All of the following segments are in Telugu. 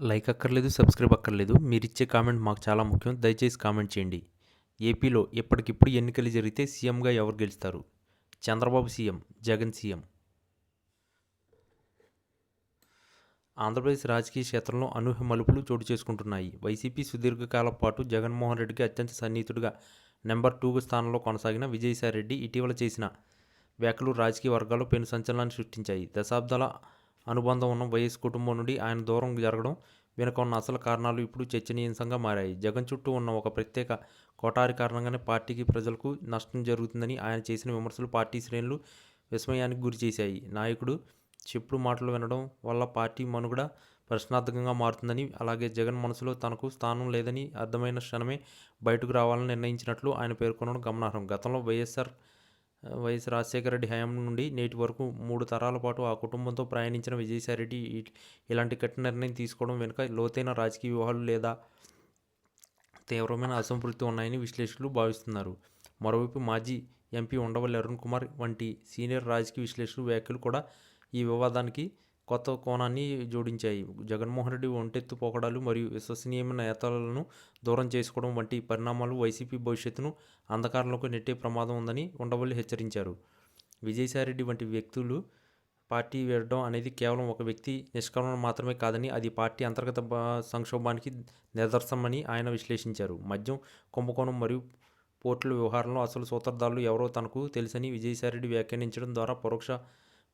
లైక్ అక్కర్లేదు సబ్స్క్రైబ్ అక్కర్లేదు. మీరు ఇచ్చే కామెంట్ మాకు చాలా ముఖ్యం. దయచేసి కామెంట్ చేయండి. ఏపీలో ఇప్పటికిప్పుడు ఎన్నికలు జరిగితే సీఎంగా ఎవరు గెలుస్తారు? Chandrababu CM Jagan CM. Andhra Pradesh రాజకీయ క్షేత్రంలో అనూహ్య మలుపులు చోటు చేసుకుంటున్నాయి. వైసీపీ సుదీర్ఘకాలం పాటు జగన్మోహన్ రెడ్డికి అత్యంత సన్నిహితుడిగా నెంబర్ టూ స్థానంలో కొనసాగిన విజయసాయిరెడ్డి ఇటీవల చేసిన వ్యాఖ్యలు రాజకీయ వర్గాల్లో పెను సంచలనాన్ని సృష్టించాయి. దశాబ్దాల అనుబంధం ఉన్న వైఎస్ కుటుంబం నుండి ఆయన దూరం జరగడం వెనుక ఉన్న అసలు కారణాలు ఇప్పుడు చర్చనీయాంశంగా మారాయి. జగన్ చుట్టూ ఉన్న ఒక ప్రత్యేక కోటారి కారణంగానే పార్టీకి ప్రజలకు నష్టం జరుగుతుందని ఆయన చేసిన విమర్శలు పార్టీ శ్రేణులు విస్మయానికి గురి చేశాయి. నాయకుడు చెప్పుడు మాటలు వినడం వల్ల పార్టీ మనుగడ ప్రశ్నార్థకంగా మారుతుందని అలాగే జగన్ మనసులో తనకు స్థానం లేదని అర్థమైన క్షణమే బయటకు రావాలని నిర్ణయించినట్లు ఆయన పేర్కొనడం గమనార్హం. గతంలో వైఎస్ఆర్ వైఎస్ రాజశేఖర రెడ్డి హయాం నుండి నేటి వరకు మూడు తరాల పాటు ఆ కుటుంబంతో ప్రయాణించిన విజయసాయిరెడ్డి ఇలాంటి కఠిన నిర్ణయం తీసుకోవడం వెనుక లోతైన రాజకీయ వ్యూహాలు లేదా తీవ్రమైన అసంతృప్తి ఉన్నాయని విశ్లేషకులు భావిస్తున్నారు. మరోవైపు మాజీ ఎంపీ ఉండవల్లి అరుణ్ కుమార్ వంటి సీనియర్ రాజకీయ విశ్లేషకులు వ్యాఖ్యలు కూడా ఈ వివాదానికి కొత్త కోణాన్ని జోడించాయి. జగన్మోహన్ రెడ్డి ఒంటెత్తు పోకడాలు మరియు విశ్వసనీయమైన నేతలను దూరం చేసుకోవడం వంటి పరిణామాలు వైసీపీ భవిష్యత్తును అంధకారంలోకి నెట్టే ప్రమాదం ఉందని ఉండవల్లి హెచ్చరించారు. విజయసాయిరెడ్డి వంటి వ్యక్తులు పార్టీ వీడడం అనేది కేవలం ఒక వ్యక్తి నిష్క్రమణ మాత్రమే కాదని అది పార్టీ అంతర్గత సంక్షోభానికి నిదర్శనమని ఆయన విశ్లేషించారు. మద్యం కుంభకోణం మరియు పోర్టుల వ్యవహారంలో అసలు సూత్రధారులు ఎవరో తనకు తెలుసని విజయసాయిరెడ్డి వ్యాఖ్యానించడం ద్వారా పరోక్ష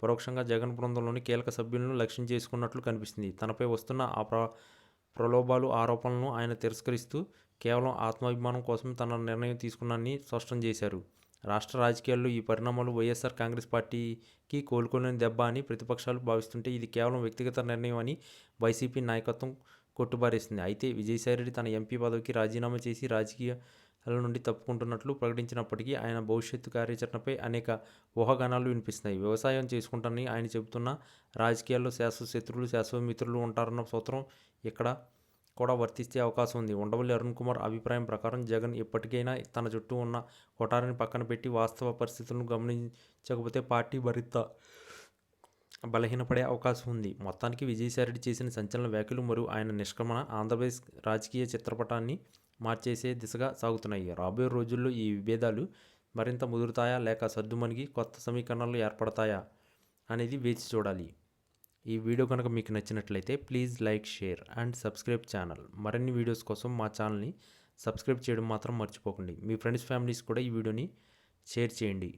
పరోక్షంగా జగన్ బృందంలోని కీలక సభ్యులను లక్ష్యం చేసుకున్నట్లు కనిపిస్తుంది. తనపై వస్తున్న ఆ ప్ర ప్రలోభాలు ఆరోపణలను ఆయన తిరస్కరిస్తూ కేవలం ఆత్మాభిమానం కోసం తన నిర్ణయం తీసుకున్నానని స్పష్టం చేశారు. రాష్ట్ర రాజకీయాల్లో ఈ పరిణామాలు వైఎస్ఆర్ కాంగ్రెస్ పార్టీకి కోలుకోలేని దెబ్బ అని ప్రతిపక్షాలు భావిస్తుంటే ఇది కేవలం వ్యక్తిగత నిర్ణయం అని వైసీపీ నాయకత్వం కొట్టుబారేసింది. అయితే విజయసాయిరెడ్డి తన ఎంపీ పదవికి రాజీనామా చేసి రాజకీయ రాజకీయాల నుండి తప్పుకుంటున్నట్లు ప్రకటించినప్పటికీ ఆయన భవిష్యత్తు కార్యాచరణపై అనేక ఊహాగానాలు వినిపిస్తున్నాయి. వ్యవసాయం చేసుకుంటానని ఆయన చెబుతున్న రాజకీయాల్లో శాశ్వత శత్రువులు శాశ్వత మిత్రులు ఉంటారన్న సూత్రం ఇక్కడ కూడా వర్తిస్తే అవకాశం ఉంది. ఉండవల్లి అరుణ్ కుమార్ అభిప్రాయం ప్రకారం జగన్ ఎప్పటికైనా తన చుట్టూ ఉన్న కొటారిని పక్కన పెట్టి వాస్తవ పరిస్థితులను గమనించకపోతే పార్టీ భరిత బలహీనపడే అవకాశం ఉంది. మొత్తానికి విజయసాయిరెడ్డి చేసిన సంచలన వ్యాఖ్యలు మరియు ఆయన నిష్క్రమణ ఆంధ్రప్రదేశ్ రాజకీయ చిత్రపటాన్ని మార్చేసే దిశగా సాగుతున్నాయి. రాబోయే రోజుల్లో ఈ విభేదాలు మరింత ముదురుతాయా లేక సర్దుమణిగి కొత్త సమీకరణలు ఏర్పడతాయా అనేది వేచి చూడాలి. ఈ వీడియో కనుక మీకు నచ్చినట్లయితే please like share and subscribe channel. మరిన్ని వీడియోస్ కోసం మా ఛానల్ని సబ్స్క్రైబ్ చేయడం మాత్రం మర్చిపోకండి. మీ ఫ్రెండ్స్ ఫ్యామిలీస్ కూడా ఈ వీడియోని షేర్ చేయండి.